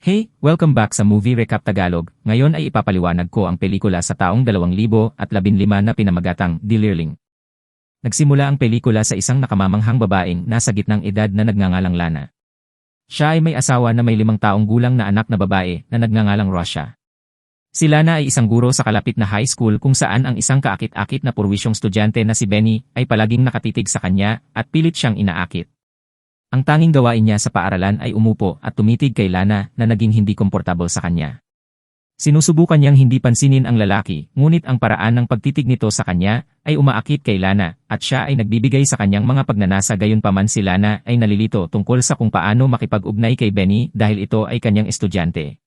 Hey, welcome back sa Movie Recap Tagalog. Ngayon ay ipapaliwanag ko ang pelikula sa taong 2015 na pinamagatang Delirling. Nagsimula ang pelikula sa isang nakamamanghang babaeng nasa gitnang edad na nagngangalang Lana. Siya ay may asawa na may limang taong gulang na anak na babae na nagngangalang Russia. Si Lana ay isang guro sa kalapit na high school kung saan ang isang kaakit-akit na purwisyong estudyante na si Benny ay palaging nakatitig sa kanya at pilit siyang inaakit. Ang tanging gawain niya sa paaralan ay umupo at tumitig kay Lana na naging hindi komportable sa kanya. Sinusubukan niyang hindi pansinin ang lalaki, ngunit ang paraan ng pagtitig nito sa kanya ay umaakit kay Lana at siya ay nagbibigay sa kanyang mga pagnanasa gayon paman si Lana ay nalilito tungkol sa kung paano makipag-ugnay kay Benny dahil ito ay kanyang estudyante.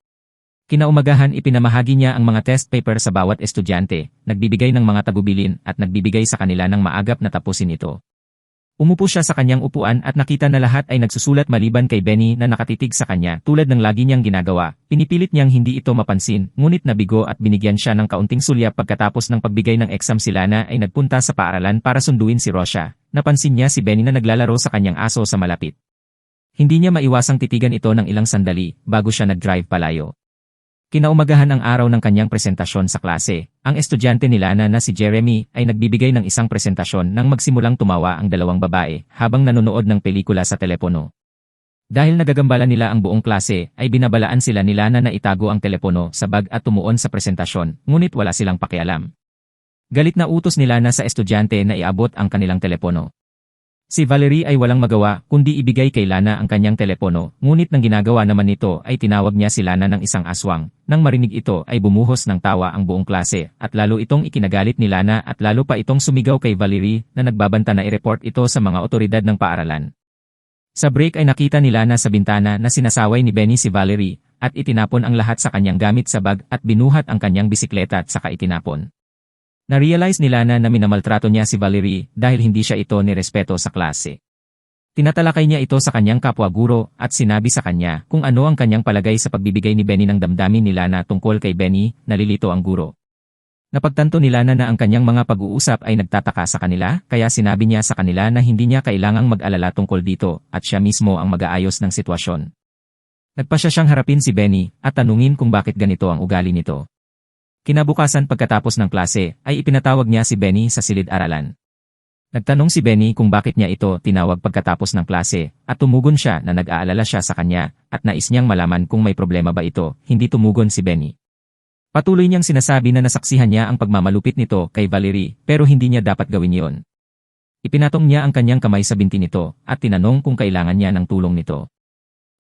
Kinaumagahan ipinamahagi niya ang mga test paper sa bawat estudyante, nagbibigay ng mga tagubilin at nagbibigay sa kanila ng maagap na tapusin ito. Umupo siya sa kanyang upuan at nakita na lahat ay nagsusulat maliban kay Benny na nakatitig sa kanya tulad ng lagi niyang ginagawa. Pinipilit niyang hindi ito mapansin, ngunit nabigo at binigyan siya ng kaunting sulya pagkatapos ng pagbigay ng exam si Lana ay nagpunta sa paaralan para sunduin si Rosha. Napansin niya si Benny na naglalaro sa kanyang aso sa malapit. Hindi niya maiwasang titigan ito ng ilang sandali bago siya nag-drive palayo. Kinaumagahan ang araw ng kanyang presentasyon sa klase. Ang estudyante ni Lana na si Jeremy ay nagbibigay ng isang presentasyon nang magsimulang tumawa ang dalawang babae habang nanonood ng pelikula sa telepono. Dahil nagagambala nila ang buong klase, ay binabalaan sila ni Lana na itago ang telepono sa bag at tumuon sa presentasyon, ngunit wala silang pakialam. Galit na utos ni Lana sa estudyante na iabot ang kanilang telepono. Si Valerie ay walang magawa kundi ibigay kay Lana ang kanyang telepono, ngunit nang ginagawa naman nito ay tinawag niya si Lana ng isang aswang. Nang marinig ito ay bumuhos ng tawa ang buong klase at lalo itong ikinagalit ni Lana at lalo pa itong sumigaw kay Valerie na nagbabanta na i-report ito sa mga otoridad ng paaralan. Sa break ay nakita ni Lana sa bintana na sinasaway ni Benny si Valerie at itinapon ang lahat sa kanyang gamit sa bag at binuhat ang kanyang bisikleta at saka itinapon. Na-realize ni Lana na minamaltrato niya si Valerie dahil hindi siya ito nirespeto sa klase. Tinatalakay niya ito sa kanyang kapwa-guro at sinabi sa kanya kung ano ang kanyang palagay sa pagbibigay ni Benny ng damdamin ni Lana tungkol kay Benny, nalilito ang guro. Napagtanto ni Lana na ang kanyang mga pag-uusap ay nagtataka sa kanila kaya sinabi niya sa kanila na hindi niya kailangang mag-alala tungkol dito at siya mismo ang mag-aayos ng sitwasyon. Nagpasya siyang harapin si Benny at tanungin kung bakit ganito ang ugali nito. Kinabukasan pagkatapos ng klase, ay ipinatawag niya si Benny sa silid-aralan. Nagtanong si Benny kung bakit niya ito tinawag pagkatapos ng klase, at tumugon siya na nag-aalala siya sa kanya, at nais niyang malaman kung may problema ba ito, hindi tumugon si Benny. Patuloy niyang sinasabi na nasaksihan niya ang pagmamalupit nito kay Valerie, pero hindi niya dapat gawin iyon. Ipinatong niya ang kanyang kamay sa binti nito, at tinanong kung kailangan niya ng tulong nito.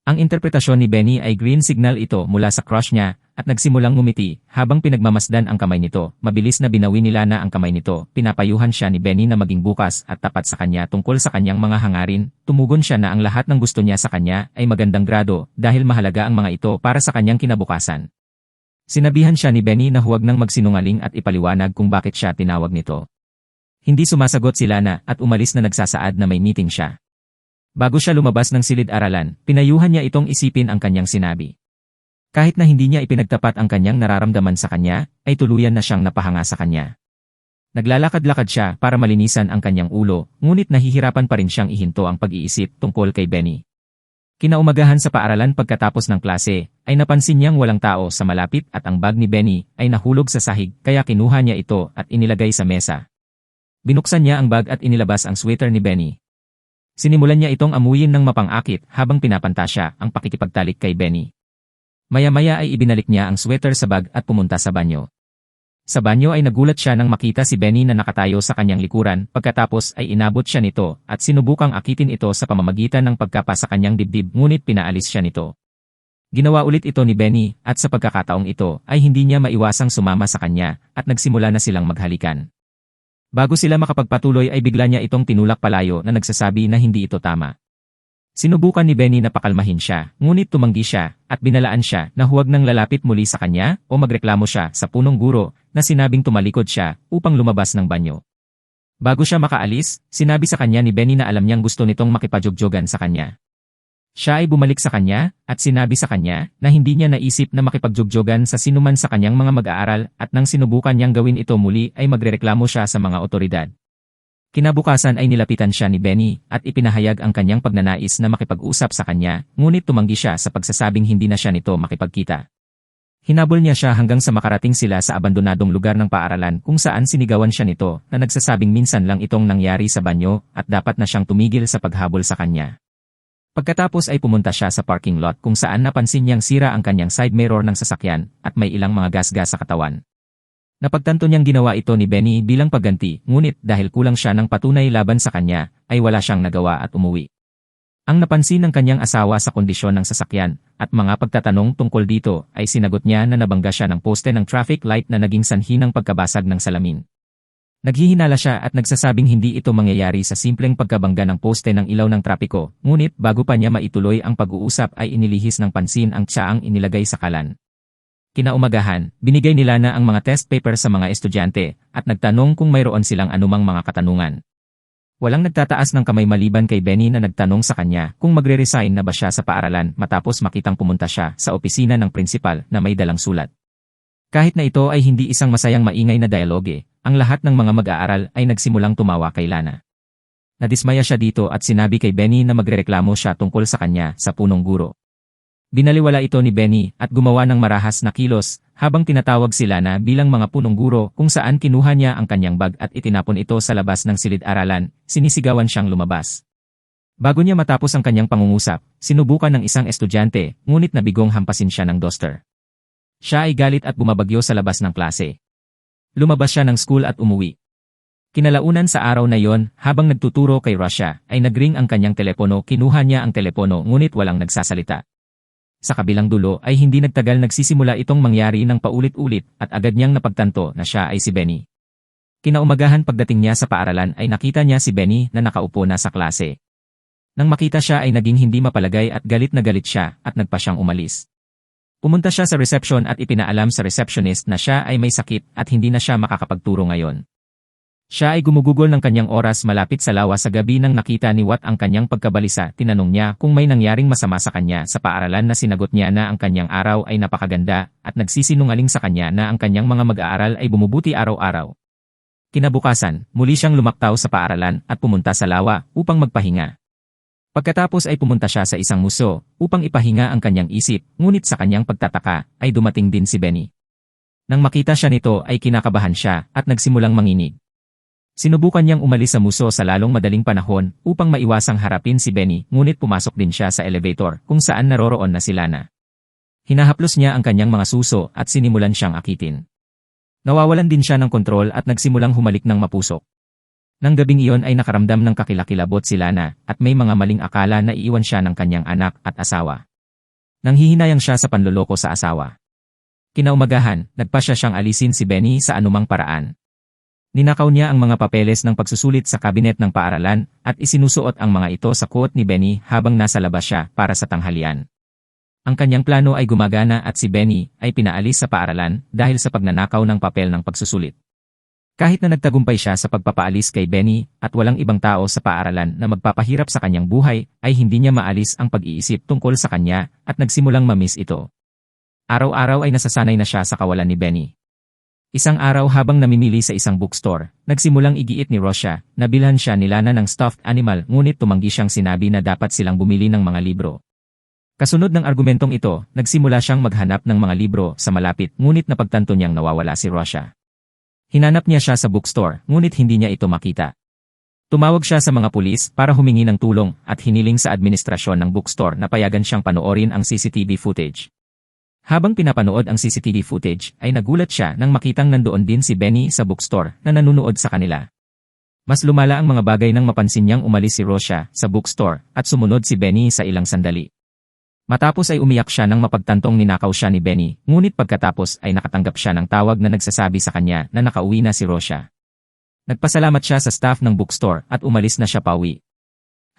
Ang interpretasyon ni Benny ay green signal ito mula sa crush niya at nagsimulang ngumiti habang pinagmamasdan ang kamay nito. Mabilis na binawi ni Lana ang kamay nito. Pinapayuhan siya ni Benny na maging bukas at tapat sa kanya tungkol sa kanyang mga hangarin. Tumugon siya na ang lahat ng gusto niya sa kanya ay magandang grado dahil mahalaga ang mga ito para sa kanyang kinabukasan. Sinabihan siya ni Benny na huwag nang magsinungaling at ipaliwanag kung bakit siya tinawag nito. Hindi sumasagot si Lana at umalis na nagsasaad na may meeting siya. Bago siya lumabas ng silid-aralan, pinayuhan niya itong isipin ang kanyang sinabi. Kahit na hindi niya ipinagtapat ang kanyang nararamdaman sa kanya, ay tuluyan na siyang napahanga sa kanya. Naglalakad-lakad siya para malinisan ang kanyang ulo, ngunit nahihirapan pa rin siyang ihinto ang pag-iisip tungkol kay Benny. Kinaumagahan sa paaralan pagkatapos ng klase, ay napansin niyang walang tao sa malapit at ang bag ni Benny ay nahulog sa sahig kaya kinuha niya ito at inilagay sa mesa. Binuksan niya ang bag at inilabas ang sweater ni Benny. Sinimulan niya itong amuyin ng mapangakit habang pinapanta siya ang pakikipagtalik kay Benny. Maya-maya ay ibinalik niya ang sweater sa bag at pumunta sa banyo. Sa banyo ay nagulat siya nang makita si Benny na nakatayo sa kanyang likuran pagkatapos ay inabot siya nito at sinubukang akitin ito sa pamamagitan ng pagkapa sa kanyang dibdib ngunit pinaalis siya nito. Ginawa ulit ito ni Benny at sa pagkakataong ito ay hindi niya maiwasang sumama sa kanya at nagsimula na silang maghalikan. Bago sila makapagpatuloy ay bigla niya itong tinulak palayo na nagsasabi na hindi ito tama. Sinubukan ni Benny na pakalmahin siya, ngunit tumanggi siya, at binalaan siya na huwag nang lalapit muli sa kanya o magreklamo siya sa punong guro na sinabing tumalikod siya upang lumabas ng banyo. Bago siya makaalis, sinabi sa kanya ni Benny na alam niyang gusto nitong makipajogjogan sa kanya. Siya ay bumalik sa kanya at sinabi sa kanya na hindi niya naisip na makipagjugjogan sa sinuman sa kanyang mga mag-aaral at nang sinubukan niyang gawin ito muli ay magrereklamo siya sa mga otoridad. Kinabukasan ay nilapitan siya ni Benny at ipinahayag ang kanyang pagnanais na makipag-usap sa kanya, ngunit tumanggi siya sa pagsasabing hindi na siya nito makipagkita. Hinabol niya siya hanggang sa makarating sila sa abandonadong lugar ng paaralan kung saan sinigawan siya nito na nagsasabing minsan lang itong nangyari sa banyo at dapat na siyang tumigil sa paghabol sa kanya. Pagkatapos ay pumunta siya sa parking lot kung saan napansin niyang sira ang kanyang side mirror ng sasakyan at may ilang mga gasgas sa katawan. Napagtanto niyang ginawa ito ni Benny bilang pagganti, ngunit dahil kulang siya ng patunay laban sa kanya, ay wala siyang nagawa at umuwi. Ang napansin ng kanyang asawa sa kondisyon ng sasakyan at mga pagtatanong tungkol dito ay sinagot niya na nabangga siya ng poste ng traffic light na naging sanhi ng pagkabasag ng salamin. Naghihinala siya at nagsasabing hindi ito mangyayari sa simpleng pagkabangga ng poste ng ilaw ng trapiko, ngunit bago pa niya maituloy ang pag-uusap ay inilihis ng pansin ang tsaang inilagay sa kalan. Kinaumagahan, binigay nila na ang mga test paper sa mga estudyante at nagtanong kung mayroon silang anumang mga katanungan. Walang nagtataas ng kamay maliban kay Benny na nagtanong sa kanya kung magre-resign na ba siya sa paaralan matapos makitang pumunta siya sa opisina ng prinsipal na may dalang sulat. Kahit na ito ay hindi isang masayang maingay na dialogue, ang lahat ng mga mag-aaral ay nagsimulang tumawa kay Lana. Nadismaya siya dito at sinabi kay Benny na magrereklamo siya tungkol sa kanya sa punong guro. Binaliwala ito ni Benny at gumawa ng marahas na kilos habang tinatawag sila na bilang mga punong guro kung saan kinuha niya ang kanyang bag at itinapon ito sa labas ng silid-aralan, sinisigawan siyang lumabas. Bago niya matapos ang kanyang pangungusap, sinubukan ng isang estudyante, ngunit nabigong hampasin siya ng duster. Siya ay galit at bumabagyo sa labas ng klase. Lumabas siya ng school at umuwi. Kinalaunan sa araw na yon, habang nagtuturo kay Russia, ay nagring ang kanyang telepono kinuha niya ang telepono ngunit walang nagsasalita. Sa kabilang dulo ay hindi nagtagal nagsisimula itong mangyari ng paulit-ulit at agad niyang napagtanto na siya ay si Benny. Kinaumagahan pagdating niya sa paaralan ay nakita niya si Benny na nakaupo na sa klase. Nang makita siya ay naging hindi mapalagay at galit na galit siya at nagpa siyang umalis. Pumunta siya sa reception at ipinaalam sa receptionist na siya ay may sakit at hindi na siya makakapagturo ngayon. Siya ay gumugugol ng kanyang oras malapit sa lawa sa gabi nang nakita ni Watt ang kanyang pagkabalisa. Tinanong niya kung may nangyaring masama sa kanya sa paaralan na sinagot niya na ang kanyang araw ay napakaganda at nagsisinungaling sa kanya na ang kanyang mga mag-aaral ay bumubuti araw-araw. Kinabukasan, muli siyang lumaktaw sa paaralan at pumunta sa lawa upang magpahinga. Pagkatapos ay pumunta siya sa isang muso upang ipahinga ang kanyang isip, ngunit sa kanyang pagtataka ay dumating din si Benny. Nang makita siya nito ay kinakabahan siya at nagsimulang manginig. Sinubukan niyang umalis sa muso sa lalong madaling panahon upang maiwasang harapin si Benny ngunit pumasok din siya sa elevator kung saan naroroon na si Lana. Hinahaplos niya ang kanyang mga suso at sinimulan siyang akitin. Nawawalan din siya ng kontrol at nagsimulang humalik ng mapusok. Nang gabing iyon ay nakaramdam ng kakilakilabot si Lana at may mga maling akala na iiwan siya ng kanyang anak at asawa. Nang hihinayang siya sa panloloko sa asawa. Kinaumagahan, nagpa siya siyang alisin si Benny sa anumang paraan. Ninakaw niya ang mga papeles ng pagsusulit sa kabinet ng paaralan at isinusuot ang mga ito sa coat ni Benny habang nasa labas siya para sa tanghalian. Ang kanyang plano ay gumagana at si Benny ay pinaalis sa paaralan dahil sa pagnanakaw ng papel ng pagsusulit. Kahit na nagtagumpay siya sa pagpapaalis kay Benny at walang ibang tao sa paaralan na magpapahirap sa kanyang buhay, ay hindi niya maalis ang pag-iisip tungkol sa kanya at nagsimulang mamiss ito. Araw-araw ay nasasanay na siya sa kawalan ni Benny. Isang araw habang namimili sa isang bookstore, nagsimulang igiit ni Rosha na bilhan siya ni Lana ng stuffed animal ngunit tumanggi siyang sinabi na dapat silang bumili ng mga libro. Kasunod ng argumentong ito, nagsimula siyang maghanap ng mga libro sa malapit ngunit napagtanto niyang nawawala si Rosha. Hinanap niya siya sa bookstore ngunit hindi niya ito makita. Tumawag siya sa mga pulis para humingi ng tulong at hiniling sa administrasyon ng bookstore na payagan siyang panoorin ang CCTV footage. Habang pinapanood ang CCTV footage, ay nagulat siya nang makitang nandoon din si Benny sa bookstore na nanunood sa kanila. Mas lumala ang mga bagay nang mapansin niyang umalis si Rosha sa bookstore at sumunod si Benny sa ilang sandali. Matapos ay umiyak siya nang mapagtantong ninakaw siya ni Benny, ngunit pagkatapos ay nakatanggap siya ng tawag na nagsasabi sa kanya na nakauwi na si Rosha. Nagpasalamat siya sa staff ng bookstore at umalis na siya pauwi.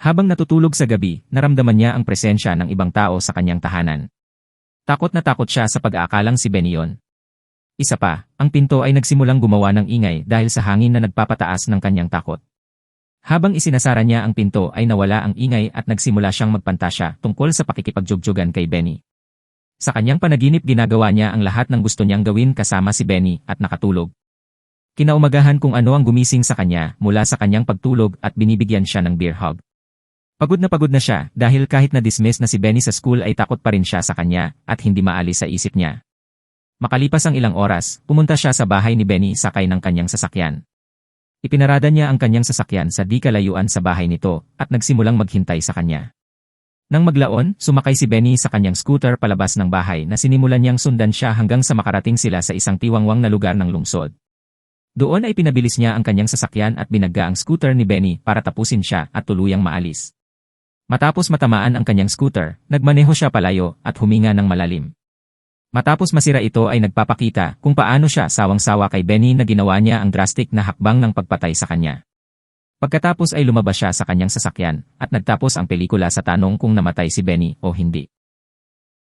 Habang natutulog sa gabi, naramdaman niya ang presensya ng ibang tao sa kanyang tahanan. Takot na takot siya sa pag-aakalang si Benion. Isa pa, ang pinto ay nagsimulang gumawa ng ingay dahil sa hangin na nagpapataas ng kanyang takot. Habang isinasara niya ang pinto ay nawala ang ingay at nagsimula siyang magpantasya tungkol sa pakikipagjugjugan kay Benny. Sa kanyang panaginip ginagawa niya ang lahat ng gusto niyang gawin kasama si Benny at nakatulog. Kinaumagahan kung ano ang gumising sa kanya mula sa kanyang pagtulog at binibigyan siya ng beer hug. Pagod na pagod na siya dahil kahit na-dismiss na si Benny sa school ay takot pa rin siya sa kanya at hindi maalis sa isip niya. Makalipas ang ilang oras, pumunta siya sa bahay ni Benny sakay ng kanyang sasakyan. Ipinarada niya ang kanyang sasakyan sa di kalayuan sa bahay nito at nagsimulang maghintay sa kanya. Nang maglaon, sumakay si Benny sa kanyang scooter palabas ng bahay na sinimulan niyang sundan siya hanggang sa makarating sila sa isang tiwangwang na lugar ng lungsod. Doon ay pinabilis niya ang kanyang sasakyan at binagga ang scooter ni Benny para tapusin siya at tuluyang maalis. Matapos matamaan ang kanyang scooter, nagmaneho siya palayo at huminga ng malalim. Matapos masira ito ay nagpapakita kung paano siya sawang-sawa kay Benny na ginawa niya ang drastic na hakbang ng pagpatay sa kanya. Pagkatapos ay lumabas siya sa kanyang sasakyan at nagtapos ang pelikula sa tanong kung namatay si Benny o hindi.